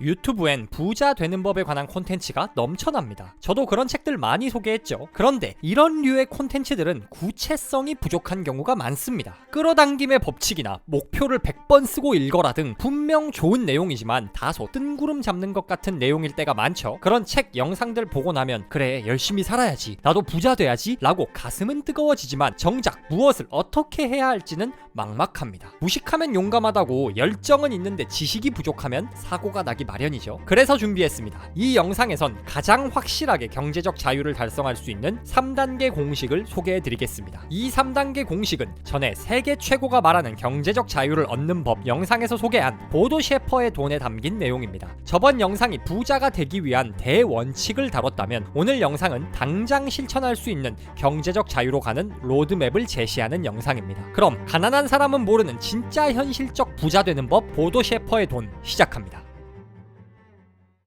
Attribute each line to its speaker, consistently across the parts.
Speaker 1: 유튜브엔 부자 되는 법에 관한 콘텐츠가 넘쳐납니다. 저도 그런 책들 많이 소개했죠. 그런데 이런 류의 콘텐츠들은 구체성이 부족한 경우가 많습니다. 끌어당김의 법칙이나 목표를 100번 쓰고 읽어라 등 분명 좋은 내용이지만 다소 뜬구름 잡는 것 같은 내용일 때가 많죠. 그런 책 영상들 보고 나면 그래 열심히 살아야지 나도 부자 돼야지 라고 가슴은 뜨거워지지만 정작 무엇을 어떻게 해야 할지는 막막합니다. 무식하면 용감하다고 열정은 있는데 지식이 부족하면 사고가 나기 마련이죠. 그래서 준비했습니다. 이 영상에선 가장 확실하게 경제적 자유를 달성할 수 있는 3단계 공식을 소개해 드리겠습니다. 이 3단계 공식은 전에 세계 최고가 말하는 경제적 자유를 얻는 법 영상에서 소개한 보도 셰퍼의 돈에 담긴 내용입니다. 저번 영상이 부자가 되기 위한 대원칙을 다뤘다면 오늘 영상은 당장 실천할 수 있는 경제적 자유로 가는 로드맵을 제시하는 영상입니다. 그럼 가난한 사람은 모르는 진짜 현실적 부자 되는 법 보도 셰퍼의 돈 시작합니다.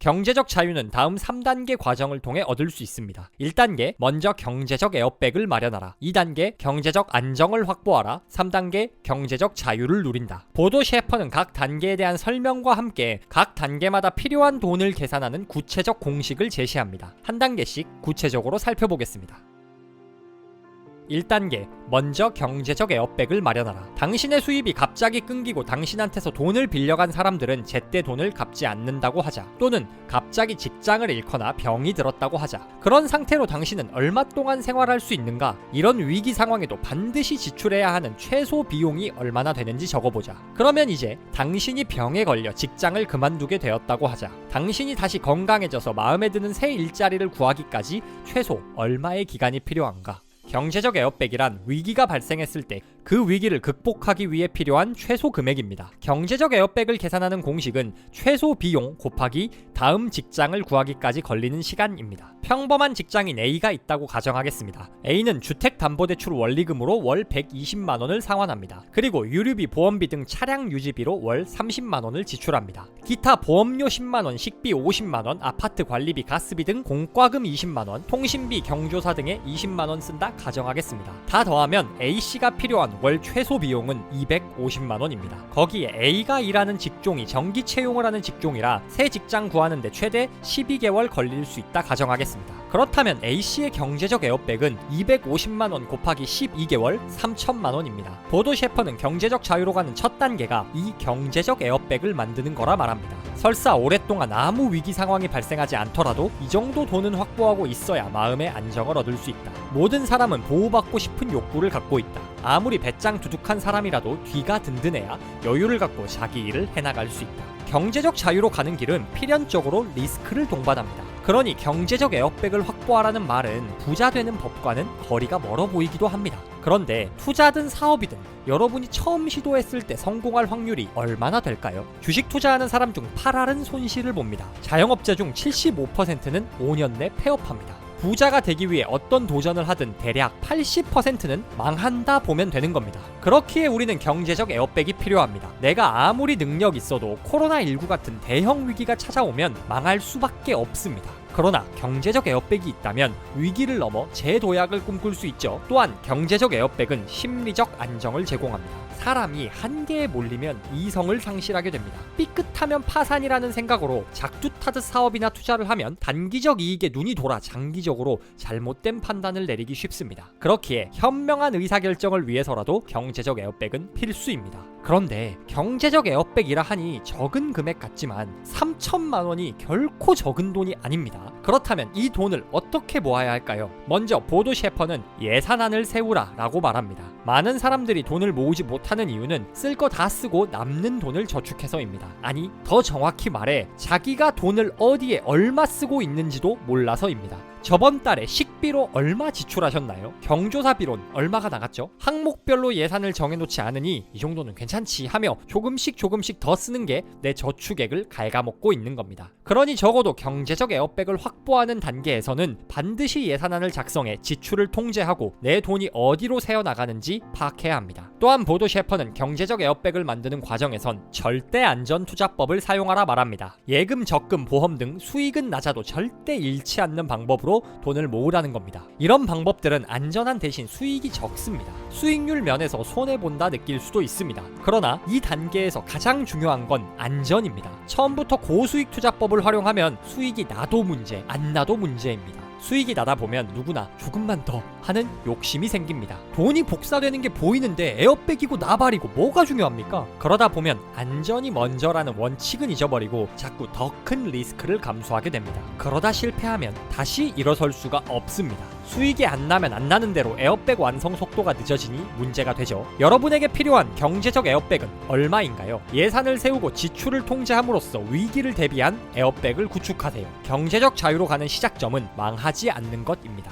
Speaker 1: 경제적 자유는 다음 3단계 과정을 통해 얻을 수 있습니다. 1단계, 먼저 경제적 에어백을 마련하라. 2단계, 경제적 안정을 확보하라. 3단계, 경제적 자유를 누린다. 보도 셰퍼는 각 단계에 대한 설명과 함께 각 단계마다 필요한 돈을 계산하는 구체적 공식을 제시합니다. 한 단계씩 구체적으로 살펴보겠습니다. 1단계 먼저 경제적 에어백을 마련하라. 당신의 수입이 갑자기 끊기고 당신한테서 돈을 빌려간 사람들은 제때 돈을 갚지 않는다고 하자. 또는 갑자기 직장을 잃거나 병이 들었다고 하자. 그런 상태로 당신은 얼마 동안 생활할 수 있는가? 이런 위기 상황에도 반드시 지출해야 하는 최소 비용이 얼마나 되는지 적어보자. 그러면 이제 당신이 병에 걸려 직장을 그만두게 되었다고 하자. 당신이 다시 건강해져서 마음에 드는 새 일자리를 구하기까지 최소 얼마의 기간이 필요한가? 경제적 에어백이란 위기가 발생했을 때 그 위기를 극복하기 위해 필요한 최소 금액입니다. 경제적 에어백을 계산하는 공식은 최소 비용 곱하기 다음 직장을 구하기까지 걸리는 시간입니다. 평범한 직장인 A가 있다고 가정하겠습니다. A는 주택담보대출 원리금으로 월 120만 원을 상환합니다. 그리고 유류비, 보험비 등 차량 유지비로 월 30만 원을 지출합니다. 기타 보험료 10만 원, 식비 50만 원, 아파트 관리비, 가스비 등 공과금 20만 원, 통신비, 경조사 등에 20만 원 쓴다 가정하겠습니다. 다 더하면 A 씨가 필요한 월 최소 비용은 250만 원입니다. 거기에 A가 일하는 직종이 전기 채용을 하는 직종이라 새 직장 구하는데 최대 12개월 걸릴 수 있다 가정하겠습니다. 그렇다면 A 씨의 경제적 에어백은 250만 원 곱하기 12개월 3천만 원입니다. 보도 셰퍼는 경제적 자유로 가는 첫 단계가 이 경제적 에어백을 만드는 거라 말합니다. 설사 오랫동안 아무 위기 상황이 발생하지 않더라도 이 정도 돈은 확보하고 있어야 마음의 안정을 얻을 수 있다. 모든 사람은 보호받고 싶은 욕구를 갖고 있다. 아무리 배짱 두둑한 사람이라도 뒤가 든든해야 여유를 갖고 자기 일을 해나갈 수 있다. 경제적 자유로 가는 길은 필연적으로 리스크를 동반합니다. 그러니 경제적 에어백을 확보하라는 말은 부자 되는 법과는 거리가 멀어 보이기도 합니다. 그런데 투자든 사업이든 여러분이 처음 시도했을 때 성공할 확률이 얼마나 될까요? 주식 투자하는 사람 중 8할은 손실을 봅니다. 자영업자 중 75%는 5년 내 폐업합니다. 부자가 되기 위해 어떤 도전을 하든 대략 80%는 망한다 보면 되는 겁니다. 그렇기에 우리는 경제적 에어백이 필요합니다. 내가 아무리 능력 있어도 코로나19 같은 대형 위기가 찾아오면 망할 수밖에 없습니다. 그러나 경제적 에어백이 있다면 위기를 넘어 재도약을 꿈꿀 수 있죠. 또한 경제적 에어백은 심리적 안정을 제공합니다. 사람이 한계에 몰리면 이성을 상실하게 됩니다. 삐끗하면 파산이라는 생각으로 작두타듯 사업이나 투자를 하면 단기적 이익에 눈이 돌아 장기적으로 잘못된 판단을 내리기 쉽습니다. 그렇기에 현명한 의사결정을 위해서라도 경제적 에어백은 필수입니다. 그런데 경제적 에어백이라 하니 적은 금액 같지만 3천만 원이 결코 적은 돈이 아닙니다. 그렇다면 이 돈을 어떻게 모아야 할까요? 먼저 보도 셰퍼는 예산안을 세우라 라고 말합니다. 많은 사람들이 돈을 모으지 못하는 이유는 쓸 거 다 쓰고 남는 돈을 저축해서입니다. 아니, 더 정확히 말해 자기가 돈을 어디에 얼마 쓰고 있는지도 몰라서입니다. 저번 달에 식비로 얼마 지출하셨나요? 경조사비론 얼마가 나갔죠? 항목별로 예산을 정해놓지 않으니 이 정도는 괜찮지 하며 조금씩 조금씩 더 쓰는 게 내 저축액을 갉아먹고 있는 겁니다. 그러니 적어도 경제적 에어백을 확보하는 단계에서는 반드시 예산안을 작성해 지출을 통제하고 내 돈이 어디로 새어나가는지 파악해야 합니다. 또한 보도 셰퍼는 경제적 에어백을 만드는 과정에선 절대 안전 투자법을 사용하라 말합니다. 예금, 적금, 보험 등 수익은 낮아도 절대 잃지 않는 방법으로 돈을 모으라는 겁니다. 이런 방법들은 안전한 대신 수익이 적습니다. 수익률 면에서 손해본다 느낄 수도 있습니다. 그러나 이 단계에서 가장 중요한 건 안전입니다. 처음부터 고수익 투자법을 활용하면 수익이 나도 문제, 안 나도 문제입니다. 수익이 나다 보면 누구나 조금만 더 하는 욕심이 생깁니다. 돈이 복사되는 게 보이는데 에어백이고 나발이고 뭐가 중요합니까? 그러다 보면 안전이 먼저라는 원칙은 잊어버리고 자꾸 더 큰 리스크를 감수하게 됩니다. 그러다 실패하면 다시 일어설 수가 없습니다. 수익이 안 나면 안 나는 대로 에어백 완성 속도가 늦어지니 문제가 되죠. 여러분에게 필요한 경제적 에어백은 얼마인가요? 예산을 세우고 지출을 통제함으로써 위기를 대비한 에어백을 구축하세요. 경제적 자유로 가는 시작점은 망하지 않는 것입니다.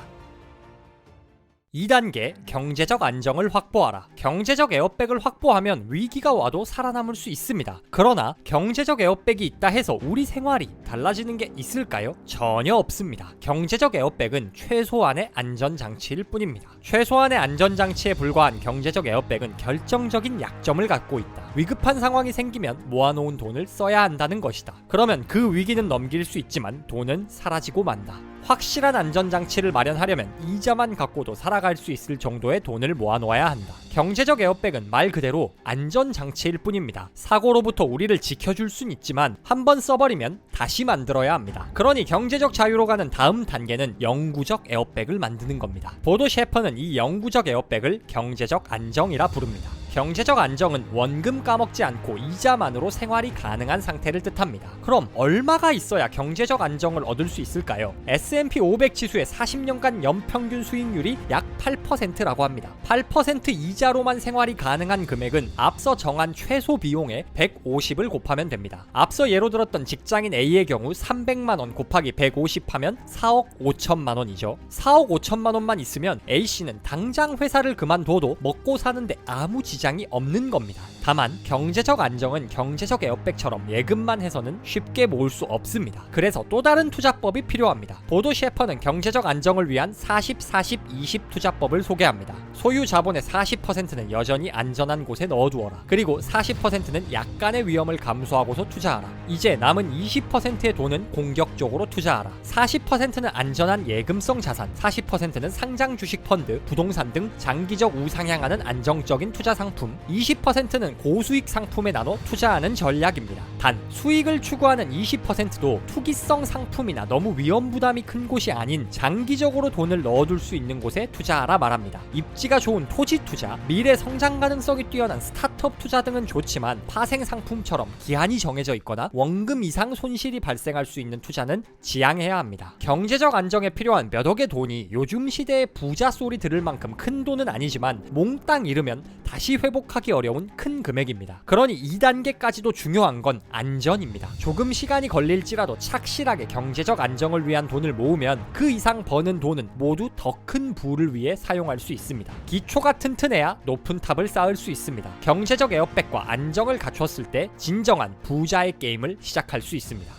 Speaker 1: 2단계 경제적 안정을 확보하라. 경제적 에어백을 확보하면 위기가 와도 살아남을 수 있습니다. 그러나 경제적 에어백이 있다 해서 우리 생활이 달라지는 게 있을까요? 전혀 없습니다. 경제적 에어백은 최소한의 안전 장치일 뿐입니다. 최소한의 안전 장치에 불과한 경제적 에어백은 결정적인 약점을 갖고 있다. 위급한 상황이 생기면 모아놓은 돈을 써야 한다는 것이다. 그러면 그 위기는 넘길 수 있지만 돈은 사라지고 만다. 확실한 안전장치를 마련하려면 이자만 갖고도 살아갈 수 있을 정도의 돈을 모아놓아야 한다. 경제적 에어백은 말 그대로 안전장치일 뿐입니다. 사고로부터 우리를 지켜줄 순 있지만 한번 써버리면 다시 만들어야 합니다. 그러니 경제적 자유로 가는 다음 단계는 영구적 에어백을 만드는 겁니다. 보도 셰퍼는 이 영구적 에어백을 경제적 안정이라 부릅니다. 경제적 안정은 원금 까먹지 않고 이자만으로 생활이 가능한 상태를 뜻합니다. 그럼 얼마가 있어야 경제적 안정을 얻을 수 있을까요? S&P 500 지수의 40년간 연평균 수익률이 약 8%라고 합니다. 8% 이자로만 생활이 가능한 금액은 앞서 정한 최소 비용의 150을 곱하면 됩니다. 앞서 예로 들었던 직장인 A의 경우 300만 원 곱하기 150 하면 4억 5천만 원이죠. 4억 5천만 원만 있으면 A 씨는 당장 회사를 그만둬도 먹고 사는데 아무 지 장이 없는 겁니다. 다만 경제적 안정은 경제적 에어백처럼 예금만 해서는 쉽게 모을 수 없습니다. 그래서 또 다른 투자법이 필요합니다. 보도 셰퍼는 경제적 안정을 위한 40, 40, 20 투자법을 소개합니다. 소유 자본의 40%는 여전히 안전한 곳에 넣어두어라. 그리고 40%는 약간의 위험을 감수하고서 투자하라. 이제 남은 20%의 돈은 공격적으로 투자하라. 40%는 안전한 예금성 자산, 40%는 상장 주식 펀드, 부동산 등 장기적 우상향하는 안정적인 투자 상품, 20%는 고수익 상품에 나눠 투자하는 전략입니다. 단 수익을 추구하는 20%도 투기성 상품이나 너무 위험 부담이 큰 곳이 아닌 장기적으로 돈을 넣어둘 수 있는 곳에 투자하라 말합니다. 입지가 좋은 토지 투자, 미래 성장 가능성이 뛰어난 스타트업 투자 등은 좋지만 파생 상품처럼 기한이 정해져 있거나 원금 이상 손실이 발생할 수 있는 투자는 지양해야 합니다. 경제적 안정에 필요한 몇 억의 돈이 요즘 시대의 부자 소리 들을 만큼 큰 돈은 아니지만 몽땅 잃으면 다시 회복하기 어려운 큰 금액입니다. 그러니 2단계까지도 중요한 건 안전입니다. 조금 시간이 걸릴지라도 착실하게 경제적 안정을 위한 돈을 모으면 그 이상 버는 돈은 모두 더 큰 부를 위해 사용할 수 있습니다. 기초가 튼튼해야 높은 탑을 쌓을 수 있습니다. 경제적 에어백과 안정을 갖췄을 때 진정한 부자의 게임을 시작할 수 있습니다.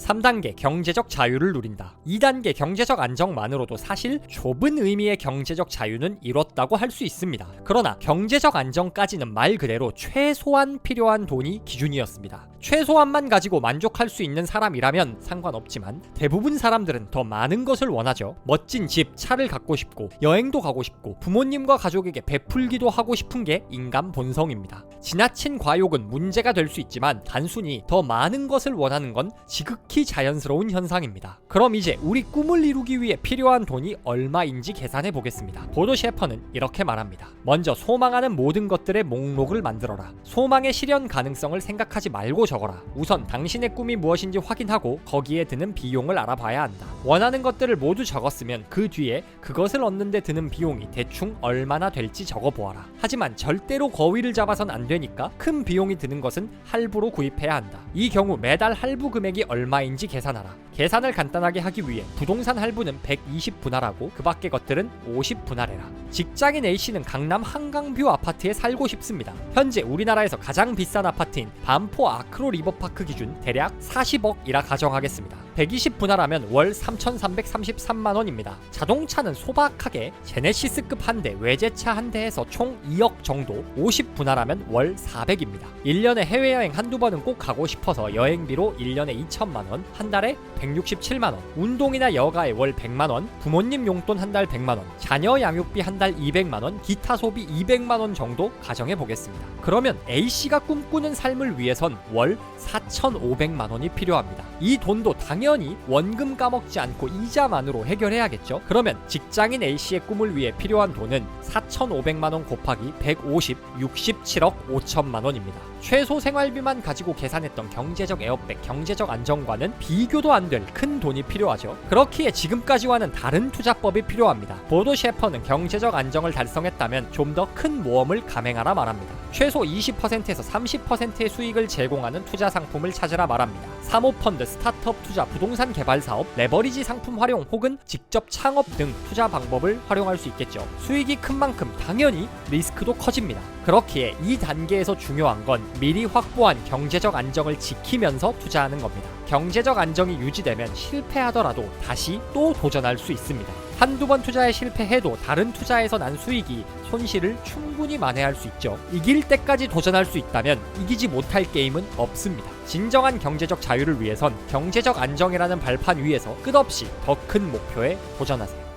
Speaker 1: 3단계 경제적 자유를 누린다. 2단계 경제적 안정만으로도 사실 좁은 의미의 경제적 자유는 이뤘다고 할 수 있습니다. 그러나 경제적 안정까지는 말 그대로 최소한 필요한 돈이 기준이었습니다. 최소한만 가지고 만족할 수 있는 사람이라면 상관없지만 대부분 사람들은 더 많은 것을 원하죠. 멋진 집, 차를 갖고 싶고 여행도 가고 싶고 부모님과 가족에게 베풀기도 하고 싶은 게 인간 본성입니다. 지나친 과욕은 문제가 될 수 있지만 단순히 더 많은 것을 원하는 건 지극 히 자연스러운 현상입니다. 그럼 이제 우리 꿈을 이루기 위해 필요한 돈이 얼마인지 계산해 보겠습니다. 보도 셰퍼는 이렇게 말합니다. 먼저 소망하는 모든 것들의 목록을 만들어라. 소망의 실현 가능성을 생각하지 말고 적어라. 우선 당신의 꿈이 무엇인지 확인하고 거기에 드는 비용을 알아봐야 한다. 원하는 것들을 모두 적었으면 그 뒤에 그것을 얻는데 드는 비용이 대충 얼마나 될지 적어보아라. 하지만 절대로 거위를 잡아선 안 되니까 큰 비용이 드는 것은 할부로 구입해야 한다. 이 경우 매달 할부 금액이 얼마 얼마인지 계산하라. 계산을 간단하게 하기 위해 부동산 할부는 120분할하고 그 밖의 것들은 50분할해라. 직장인 A씨는 강남 한강뷰 아파트에 살고 싶습니다. 현재 우리나라에서 가장 비싼 아파트인 반포 아크로 리버파크 기준 대략 40억이라 가정하겠습니다. 120분할하면 월 3,333만 원입니다. 자동차는 소박하게 제네시스급 한 대, 외제차 한 대에서 총 2억 정도, 50분할하면 월 400입니다. 1년에 해외여행 한두 번은 꼭 가고 싶어서 여행비로 1년에 2천만 원, 한 달에 167만 원, 운동이나 여가에 월 100만 원, 부모님 용돈 한 달 100만 원, 자녀 양육비 한 달 200만 원, 기타 소비 200만 원 정도 가정해 보겠습니다. 그러면 A 씨가 꿈꾸는 삶을 위해선 월 4,500만 원이 필요합니다. 이 돈도 당 연히 원금 까먹지 않고 이자만으로 해결해야겠죠. 그러면 직장인 A 씨의 꿈을 위해 필요한 돈은 4,500만 원 곱하기 150, 67억 5천만 원입니다. 최소 생활비만 가지고 계산했던 경제적 에어백, 경제적 안정과는 비교도 안 될 큰 돈이 필요하죠. 그렇기에 지금까지와는 다른 투자법이 필요합니다. 보도 셰퍼는 경제적 안정을 달성했다면 좀 더 큰 모험을 감행하라 말합니다. 최소 20%에서 30%의 수익을 제공하는 투자 상품을 찾으라 말합니다. 사모펀드, 스타트업 투자, 부동산 개발 사업, 레버리지 상품 활용 혹은 직접 창업 등 투자 방법을 활용할 수 있겠죠. 수익이 큰 만큼 당연히 리스크도 커집니다. 그렇기에 이 단계에서 중요한 건 미리 확보한 경제적 안정을 지키면서 투자하는 겁니다. 경제적 안정이 유지되면 실패하더라도 다시 또 도전할 수 있습니다. 한두 번 투자에 실패해도 다른 투자에서 난 수익이 손실을 충분히 만회할 수 있죠. 이길 때까지 도전할 수 있다면 이기지 못할 게임은 없습니다. 진정한 경제적 자유를 위해선 경제적 안정이라는 발판 위에서 끝없이 더 큰 목표에 도전하세요.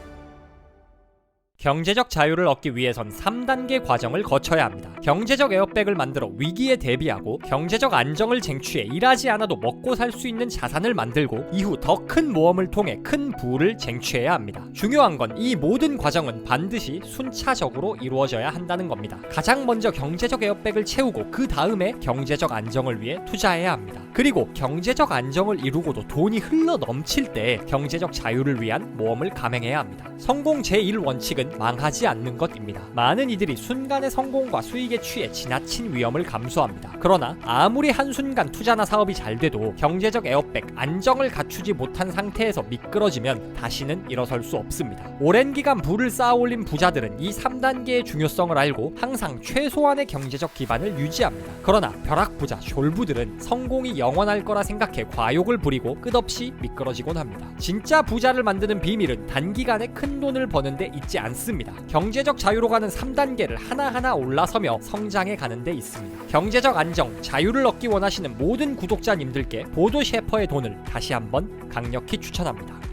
Speaker 1: 경제적 자유를 얻기 위해선 3단계 과정을 거쳐야 합니다. 경제적 에어백을 만들어 위기에 대비하고 경제적 안정을 쟁취해 일하지 않아도 먹고 살 수 있는 자산을 만들고 이후 더 큰 모험을 통해 큰 부를 쟁취해야 합니다. 중요한 건 이 모든 과정은 반드시 순차적으로 이루어져야 한다는 겁니다. 가장 먼저 경제적 에어백을 채우고 그 다음에 경제적 안정을 위해 투자해야 합니다. 그리고 경제적 안정을 이루고도 돈이 흘러 넘칠 때 경제적 자유를 위한 모험을 감행해야 합니다. 성공 제1 원칙은 망하지 않는 것입니다. 많은 이들이 순간의 성공과 수익에 취해 지나친 위험을 감수합니다. 그러나 아무리 한순간 투자나 사업이 잘 돼도 경제적 에어백 안정을 갖추지 못한 상태에서 미끄러지면 다시는 일어설 수 없습니다. 오랜 기간 부를 쌓아 올린 부자들은 이 3단계의 중요성을 알고 항상 최소한의 경제적 기반을 유지합니다. 그러나 벼락부자, 졸부들은 성공이 영원할 거라 생각해 과욕을 부리고 끝없이 미끄러지곤 합니다. 진짜 부자를 만드는 비밀은 단기간에 큰 돈을 버는데 있지 않 습니다. 경제적 자유로 가는 3단계를 하나하나 올라서며 성장해 가는 데 있습니다. 경제적 안정, 자유를 얻기 원하시는 모든 구독자님들께 보도 셰퍼의 돈을 다시 한번 강력히 추천합니다.